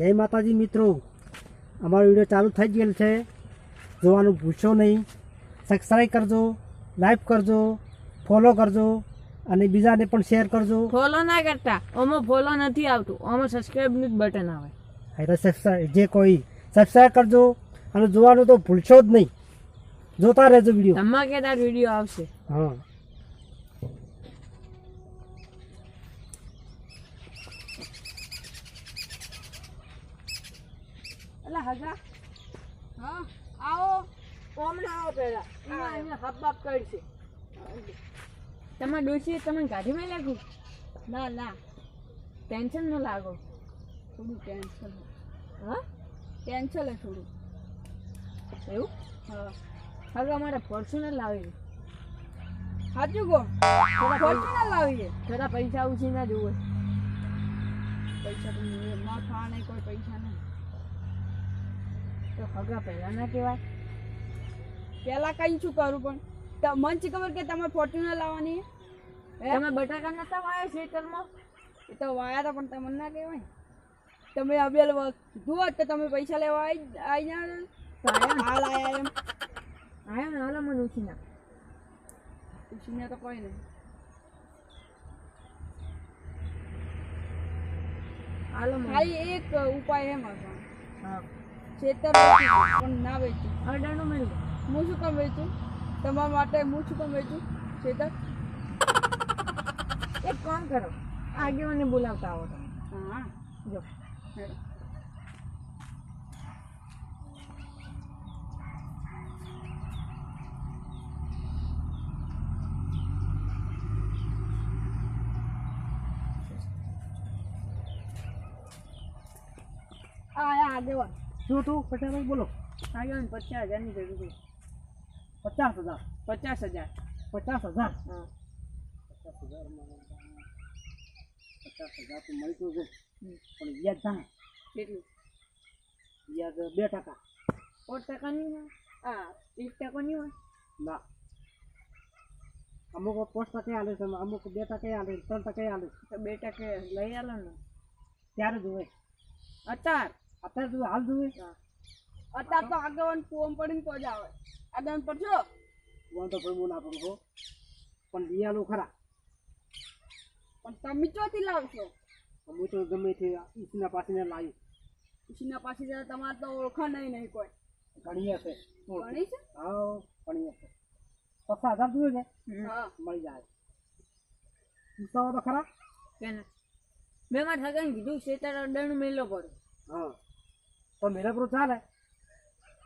જય માતાજી મિત્રો. અમારો વીડિયો ચાલુ થઈ ગયેલ છે. જોવાનું ભૂલશો નહીં. સબસ્ક્રાઈબ કરજો લાઈક કરજો ફોલો કરજો અને બીજાને પણ શેર કરજો. ફોલો ના કરતા. આમાં ફોલો નથી આવતું. આમાં સબસ્ક્રાઈબનું જ બટન આવે. એટલે સબસ્ક્રાઈબ જે કોઈ સબસ્ક્રાઈબ કરજો અને જોવાનું તો ભૂલશો જ નહીં. જોતા રહેજો વીડિયો. ધમાકેદાર વીડિયો આવશે. હા. એટલે હગા. હા આવો. ઓમને આવો પહેલા. અહીંયા હપ બપ કરશે તમારે ડોશી તમને ગાડીમાં લાગુ ના ના. ટેન્શન ન લાગો. થોડું ટેન્શન. હા? ટેન્શન હે થોડું. એવું? હા. હવે અમારે ફોર્ચ્યુનર લાવી સાચું કહો? ફોર્ચ્યુનર લાવીએ? થોડા પૈસા ઉછી ના જોવે. પૈસા તો ના ખાવા નહીં કોઈ પૈસા નહીં તો હગા પહેલા ના કહેવાય. પેલા કઈ શું કરું પણ? મને શી ખબર કે તમે ફોર્ચ્યુનર લાવવાની? તમે બટાકા નતા વાયા શેતરમાં? એ તો વાયા હતા પણ તમને ના કહેવાય. તમે અબેલ જુઓ તો તમે પૈસા લેવા આવી ના? હાલ આયા એમ. આયા ને? હાલો મને ઉછીના ના પૂછીને તો કોઈ નહીં. હાલો ખાલી એક ઉપાય એમ હતો. હા. ખેતર પણ ના વેચું. અડાણું મેળવું હું શું કામ વેચું? તમારા માટે હું શું કામ વેચું? ખેતર એક કામ કરો. આગેવાને બોલાવતા આવો તમે. હા. જો. આયા આગેવાન. શું તું પટેલ બોલો. આગેવાન પચાસ હજારની જરૂર છે. પચાસ હજાર. પચાસ હજાર. પચાસ હજાર. હા. પચાસ હજારમાં પચાસ હજાર તો મળતું છે. હમ. પણ વ્યાજ થાય. કેટલું? વ્યાજ બે ટકા. સો ટકા નહીં હોય? હા ત્રીસ ટકા નહીં હોય? ના. અમુક પાંચ ટકા આલે છે અમુક બે ટકા આલે ત્રણ ટકા આલે તો બે ટકે લઈ આલો ને. ત્યારે જોવે અતાર. અત્યારે જોવે હાલ જોવે અત્યારે તો આગળ કુવમ પડીને તો જ આવે. આગળ પડશો વાંધો ભાઈ હું ના પડું પણ દિયાલું ખરા. પણ તમે ચોથી લાવશો? હું તો ગમે તે ઈસના પાસેને લાવી. ખુશીના પાસે તમારે તો ઓળખાણ નહીં નહીં કોઈ. ઘણી છે. ઘણી છે? હા ઘણી છે. પચાસ હજાર જોઈએ છે હા. મળી જાય. પૂછતા તો ખરા? કે મેં મારા ઠગાને કીધું છે તારા દંડ મેલો પડે. હા. તો મેલે પૂરું ચાલે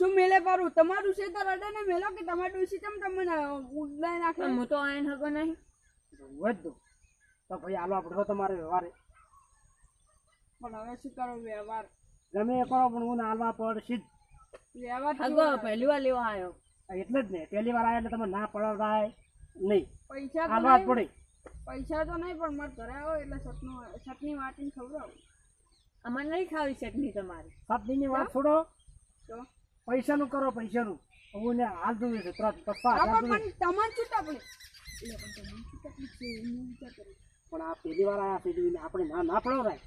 શું મેલે પારું તમારું છે તો રડે ને મેલો કે તમારું છે તેમ તમને ઉડાઈ નાખે? હું તો આયન હકો નહીં. વધુ તો ભાઈ આલો આપણે તમારે વ્યવહારે. પણ હવે શું કરો વ્યવહાર? ગમે એ કરો પણ હું હાલવા પડશે જ. વ્યવહાર હગો પહેલી વાર લેવા આવ્યો એટલે જ ને પહેલી વાર આવ્યા એટલે તમે ના પડવાય નહીં. પૈસા હાલવા પડે. પૈસા તો નહીં પણ મારે ઘરે આવો એટલે સતનું સતની વાટીને ખવડાવું અમારે નહીં ખાવી ચટણી તમારી. દિનની વાત છોડો. પૈસાનું કરો પૈસાનું. હું ને હાલ જોઈએ છે ત્રણ પપ્પા પણ તમારે શું તકલીફ? પણ આ પહેલી વાર આયા પેલી આપણે ના ના. પડાવરાય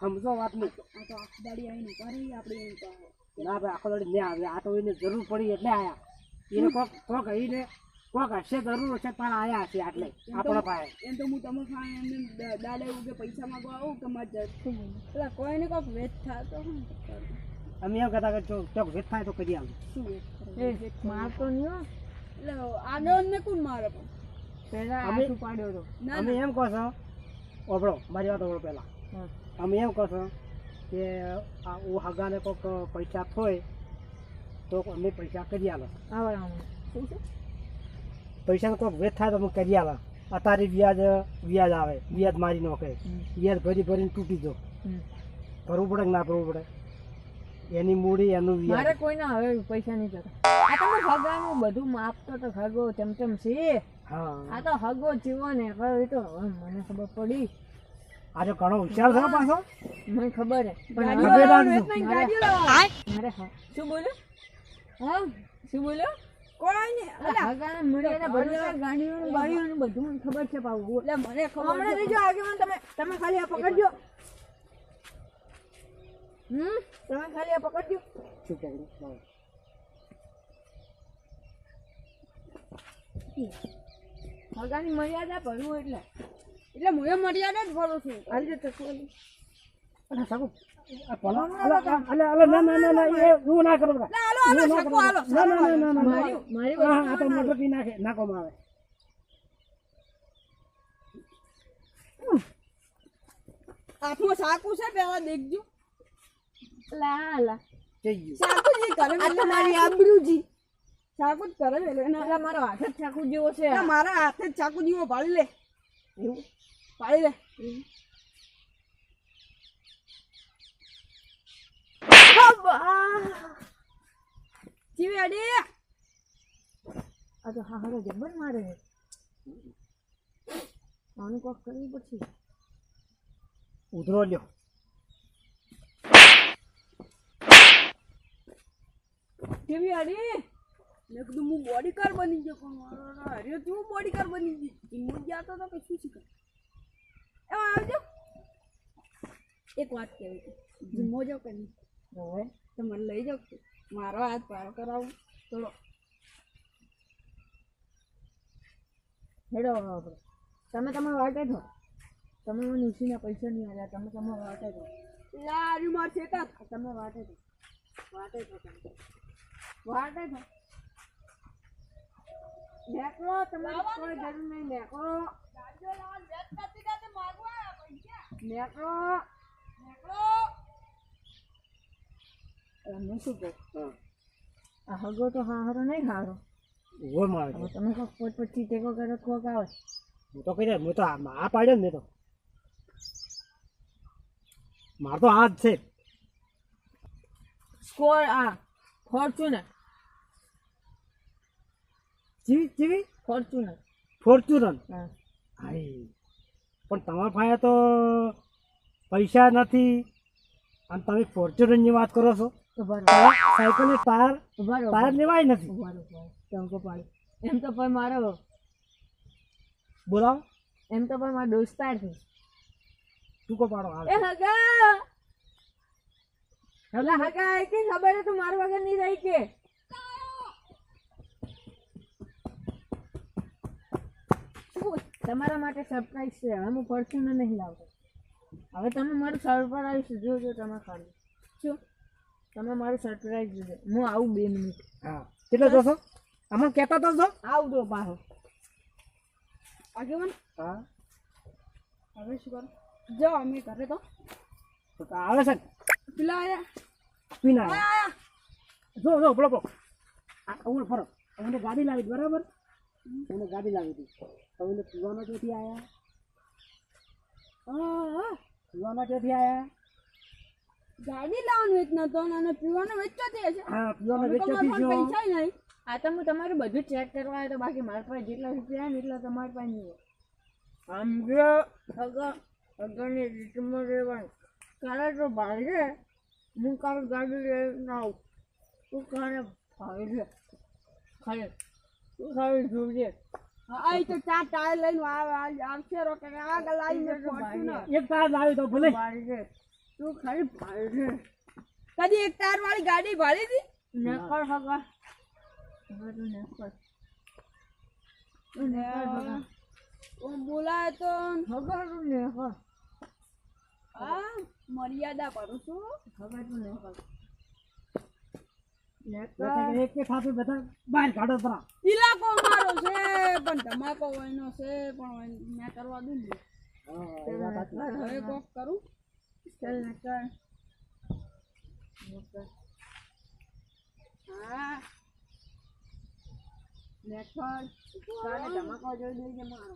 સમજો વાત નહીં આ તો આખી દાડી આવીને કરી આપણે એમ ના ભાઈ આખો દાડી લે આવે. આ તો એને જરૂર પડી એટલે આયા. એને કોક કોક એને કોક હશે જરૂર હશે પણ આયા હશે આટલે આપણા પાસે. એમ તો હું તમે ખાય એમને દ- દાડે એવું કે પૈસા માંગો આવું કે મારે જતું કોઈ ને કોક વેચ થાય તો અમે એમ કહેતા કે જો ચોક વેચ થાય તો કરી આવું શું? એ મારતો નહીં એટલે આગળ ને કોણ મારે પણ? પહેલા અમે- આટું પાડ્યો હતો ના અમે એમ કહો છો ઓબળો મારી વાત ઓબળો પહેલા. અમે એમ કહો છો કે આ ઓ હગાને કોક પૈસા થોય તો અમે પૈસા કરી આલો. આવા આવું શું છે? પૈસાનો કોઈક વેચ થાય તો અમે કરી આલો અત્યારે વ્યાજ વ્યાજ આવે. વ્યાજ મારી નાખે. વ્યાજ ભરી ભરીને તૂટી જો ભરવું પડે કે ના ભરવું પડે? એની મૂડી એનું મારે કોઈને હવે પૈસા નહીં જતા. આ તમે હગાનું બધું માપતો તો હગો તેમ છે. હા. આ તો હગો જીવો ને એ તો મને ખબર પડી. આજે ઘણો હોશિયાર થયો પાછો? મને ખબર હે. પણ ગાડીઓ લાવવાનું ગાડીઓ લાવવાનું. શું બોલ્યો? હા? શું બોલ્યો? કોઈ નહીં અલા, હગાને ભરવા ગાડીઓનું બાડીઓનું બધું મને ખબર છે પાછું એટલે મને ખબર હમણાં લેજો આગેવાન તમે તમે ખાલી આ પકડજો. હમ? તમે ખાલી આ પકડજો. શું પકડું હગાની મર્યાદા ભરવું એટલે. એટલે હું એ મર્યાદા જ ભરું છું. હાલ જતો ખોલી સાબુ હાથમાં સાકુ છે પેલા દેખજો લા લા સાકુજી કરે આ મારી આબરૂજી જ કરે એટલે મારો હાથ જ ચાકુ જેવો છે મારા હાથે જ ચાકુ જીવો પાડી લે. પાડી લે. જીવી અડી આ તો હા હા જબર મારે છે આનું કોક કરવું પડશે ઉધરો લ્યો જીવી અડી મેં કીધું હું બોડીકાર બની ગયો પણ મારો હરિયો તું બોડીકાર બની ગઈ જીમો ગયા તો કશું શીખે એમાં આવજો એક વાત કહેવી હતી જીમો જો કે નહીં હવે તો મને લઈ જાઓ કે મારો હાથ પાર કરાવું. ચલો. હેડો આપણે. તમે તમે વાટે છો તમે મને ઉછીના પૈસા નહીં આવ્યા તમે તમે વાટે છો લારી માર છે તમે વાટે છો વાટે છો તમે. વાટે છો નેકળો તમારે કોઈ જરૂર નહીં. નેકળો. નેકળો. એમને શું કહો આ હગો તો હારો નહીં હારો ઊભો મારે તમે કોક પોત પછી ટેકો કરો કોક આવે. હું તો કહી દે હું તો આ આ પાડ્યો ને મેં તો. માર તો હાથ છે. સ્કોર આ ફોર્ચ્યુનર. જીવી જીવી? ફોર્ચ્યુનર. ફોર્ચ્યુનર? હા. પણ તમારા પાસે તો પૈસા નથી. અને તમે ફોર્ચ્યુનરની વાત કરો છો? લેવાય નથી. ઊભા રહો ઊભા રહો. ટંકો પાડી એમ તો પણ મારો બોલાવો. એમ તો પણ મારો દોસ્તાર છે. ટૂંકો પાડો એ હગા! હલા હગા એ કે ખબર તું મારા વગર નહીં રહી કે? તમારા માટે સરપ્રાઈઝ છે. હવે હું પરફ્યુમ નહીં લાવતો. હવે તમે મારું સરપ્રાઈઝ જોજો તમે ખાલી શું? તમે મારું સરપ્રાઈઝ જોજો હું આવું બે મિનિટ હા. કેટલો જોશો આમાં કહેતા તો છો? આવજો પાછો. આગેવાન હા. હવે શું કરો? જાઓ અમે ઘરે તો. આવે છે પેલા આયા. પીના આયા. જો જો બોલો બોલો. આ અમને ફરો. અમને ગાડી લાવી બરાબર? અમને ગાડી લાવી હતી અમને પીવાના ક્યાંથી આવ્યા હા પીવાનો ક્યાંથી આવ્યા ગાડી લાવવાનું વેચના તો અને પીવાનો વેચતો તે છે. હા પીવાનો વેચતો તો મારા પૈસા નહીં. આ તો હું તમારું બધું ચેક કરવા આવ્યો તો બાકી મારા પાસે જેટલા રૂપિયા આવે ને એટલા તમારી પાસે નહીં આમ જો અગર અગરની રીતમાં રહેવાનું. કાલે તો ભાઈ હું કાલે ગાડી લઈને આવું. તું કાલે ભાઈ છે. ખાલી તું ખાલી જોજે. હા આ તો ચાર ટાયર લઈને આવશે રોકે આગળ આવીને એક તાર લાવી તો ભલે. છે. તું ખાલી ભાઈ કદી એક ટાયર વાળી ગાડી ભાડી હતી? નેકળ હગા. બોલાય તો. તું હા મર્યાદા કરું છું. તું ઇલાકો મારો છે પણ ધમાકો એનો છે પણ મેં કરવા દઉં ને. હવે કોક કરું. ચાલ નેકળ હા નેકળ તારે ધમાકો જોઈ દેજે મારો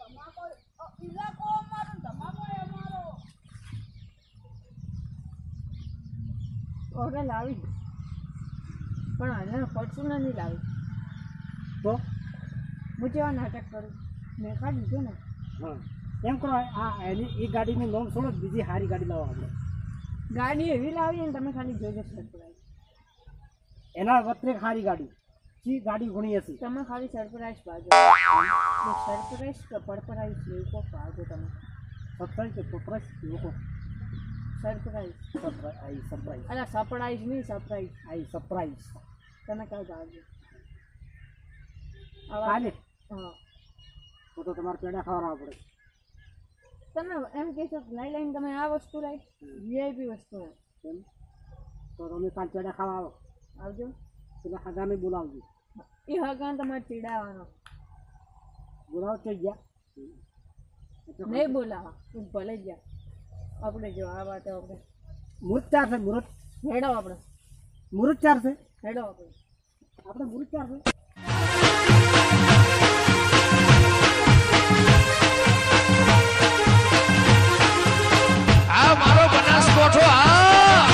ધમાકો ઇલાકો ઓર્ડર લાવી. પણ આને ફોર્ચ્યુનર નહીં લાવી તો હું જેવા નાટક કરું નેકળ દીધું ને હા એમ કરો આ એની એ ગાડીનું નામ છોડો બીજી સારી ગાડી લાવો આપણે. ગાડી એવી લાવી ને તમે ખાલી જોઈ જશો એના વત્રે સારી ગાડી. ચી ગાડી ઘણી હશે. તમે ખાલી સરપ્રાઈઝ પાજો સરપ્રાઈઝ કે પરપરાઈઝ એવું કોક પાજો તમે. સરપ્રાઈઝ કે પચાસ લોકો સરપ્રાઈઝ. Surprise surprise. અરે સરપ્રાઈઝ નહીં સરપ્રાઈઝ. I surprise. તને કઈ ભાવજો કાલે? હા. તો તમારે પેડા ખાવાના પડે. તમે એમ કહેશો નહીં લઈ લઈને તમે આ વસ્તુ લઈ વીઆઈપી વસ્તુ તો તમે પાંચ ચડા ખાવા આવો. આવજો. પેલા હગામે બોલાવજો. એ હગા તમારે ચીડાવવાનો. બોલાવો તો ગયા? નહીં બોલાવા. તું ભલે ગયા. આપણે જો આ વાત આપણે મુહૂર્ત ચાર છે મુહૂર્ત હેડો આપણે. મુહૂર્ત ચાર છે. હેડો આપણે. આપણે મુહૂર્ત ચાર છે.